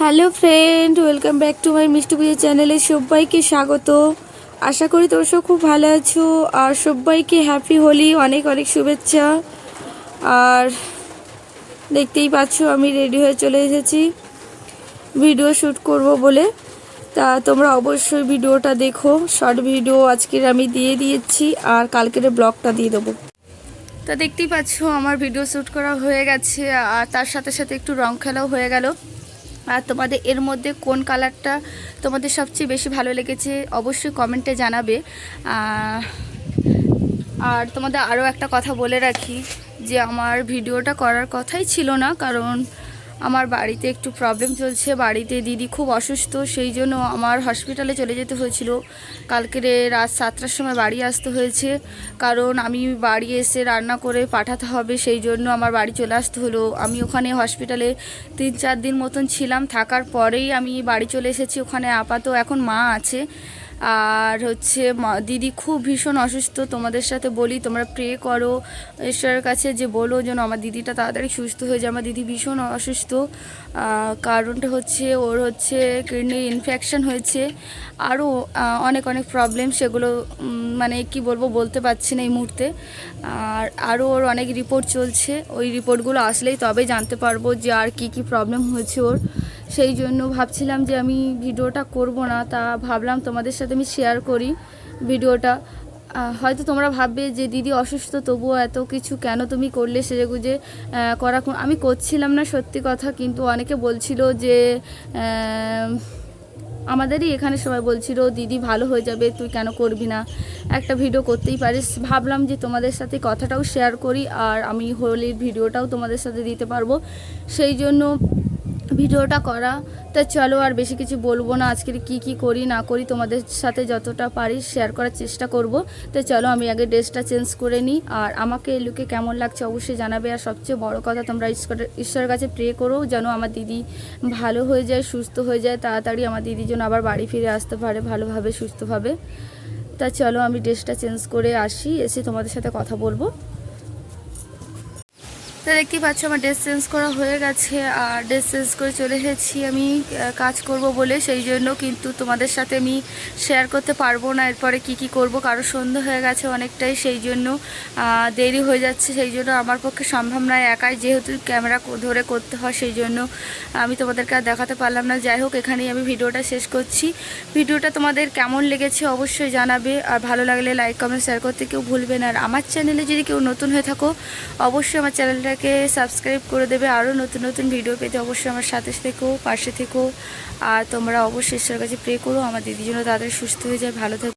Hello friend, welcome back to my Mishti Pujo চ্যানেলে সবাইকে স্বাগত। আশা করি তোর সব খুব ভালো আছো, আর সবাইকে হ্যাপি হোলি, অনেক অনেক শুভেচ্ছা। আর দেখতেই পাচ্ছ আমি রেডি হয়ে চলে এসেছি। ভিডিও শ্যুট করব বলে। তা তোমরা অবশ্যই ভিডিওটা দেখো, শর্ট ভিডিও আজকের আমি দিয়ে দিয়েছি, আর কালকের ব্লগটা দিয়ে দেবো। তা দেখতেই পাচ্ছ আমার ভিডিও শ্যুট করা হয়ে গেছে, আর তার সাথে সাথে একটু রং খেলাও হয়ে গেল। আর তোমাদের এর মধ্যে কোন কালারটা তোমাদের সবচেয়ে বেশি ভালো লেগেছে অবশ্যই কমেন্টে জানাবে। আর তোমাদের আরও একটা কথা বলে রাখি যে আমার ভিডিওটা করার কথাই ছিল না, কারণ আমার বাড়িতে একটু প্রবলেম চলছে। বাড়িতে দিদি খুব অসুস্থ, সেই জন্য আমার হসপিটালে চলে যেতে হয়েছিল। কালকের রাত সাতটার সময় বাড়ি আসতে হয়েছে। কারণ আমি বাড়ি এসে রান্না করে পাঠাতে হবে, সেই জন্য আমার বাড়ি চলে আসতে হলো। আমি ওখানে হসপিটালে তিন চার দিন মতন ছিলাম। থাকার পরেই আমি বাড়ি চলে এসেছি। ওখানে আপাতত এখন মা আছে। আর হচ্ছে দিদি খুব ভীষণ অসুস্থ, তোমাদের সাথে বলি, তোমরা প্রে করো। ঈশ্বরের কাছে যে বলো যেন আমার দিদিটা তাড়াতাড়ি সুস্থ হয়ে যায়। আমার দিদি ভীষণ অসুস্থ কারণটা হচ্ছে ওর হচ্ছে কিডনি ইনফেকশন হয়েছে। আরও অনেক অনেক প্রবলেম সেগুলো মানে কি বলব বলতে পারছি না এই মুহূর্তে। আর আরও ওর অনেক রিপোর্ট চলছে, ওই রিপোর্টগুলো আসলেই তবে জানতে পারব যে আর কি কি প্রবলেম হয়েছে ওর। সেই জন্য ভাবছিলাম যে আমি ভিডিওটা করব না, তা ভাবলাম তোমাদের সাথে আমি শেয়ার করি ভিডিওটা। হয়তো তোমরা ভাববে যে, দিদি অসুস্থ, তবুও এত কিছু কেন তুমি করলে সেজে গুজে করা আমি করছিলাম না সত্যি কথা, কিন্তু অনেকে বলছিল যে আমাদেরই এখানে সবাই বলছিল, দিদি ভালো হয়ে যাবে, তুই কেন করবি না? একটা ভিডিও করতেই পারিস। ভাবলাম যে তোমাদের সাথে কথাটাও শেয়ার করি, আর আমি হোলির ভিডিওটাও তোমাদের সাথে দিতে পারব। সেই জন্য ভিডিওটা করা। তা চলো আর বেশি কিছু বলব না। আজকের কি কি করি, না করি তোমাদের সাথে যতটা পারি শেয়ার করার চেষ্টা করব। তো চলো আমি আগে ড্রেসটা চেঞ্জ করে নিই। আর আমাকে এই লুকে কেমন লাগছে অবশ্যই জানাবে। আর সবচেয়ে বড় কথা, তোমরা ঈশ্বরের কাছে প্রে করো যেন আমার দিদি ভালো হয়ে যায়, সুস্থ হয়ে যায়। তাড়াতাড়ি আমার দিদি যেন আবার বাড়ি ফিরে আসতে পারে, ভালোভাবে, সুস্থভাবে। তা চলো আমি ড্রেসটা চেঞ্জ করে আসি। এসে তোমাদের সাথে কথা বলব। তো দেখতেই পাচ্ছ আমার ড্রেস চেঞ্জ করা হয়ে গেছে, আর ড্রেস চেঞ্জ করে চলে এসেছি আমি কাজ করব বলে, সেই জন্য কিন্তু তোমাদের সাথে আমি শেয়ার করতে পারব না, এরপরে কি কি করব, কারও সন্ধে হয়ে গেছে অনেকটাই, সেই জন্য দেরি হয়ে যাচ্ছে, সেই জন্য আমার পক্ষে সম্ভব নয় একাই, যেহেতু ক্যামেরা ধরে করতে হয়, সেই জন্য আমি তোমাদেরকে আর দেখাতে পারলাম না। যাই হোক, এখানেই আমি ভিডিওটা শেষ করছি। ভিডিওটা তোমাদের কেমন লেগেছে অবশ্যই জানাবে, আর ভালো লাগলে লাইক কমেন্ট শেয়ার করতে কেউ ভুলবে না। আর আমার চ্যানেলে যদি কেউ নতুন হয়ে থাকো, অবশ্যই আমার চ্যানেলটাকে সাবস্ক্রাইব করে দেবে। আরও নতুন নতুন ভিডিও পেতে অবশ্যই আমার সাথে থেকো, পাশে থেকো। আর তোমরা অবশ্যই ঈশ্বরের কাছে প্রে করো। আমার দিদি জন্য তাদের সুস্থ হয়ে যায়। ভালো থেকো।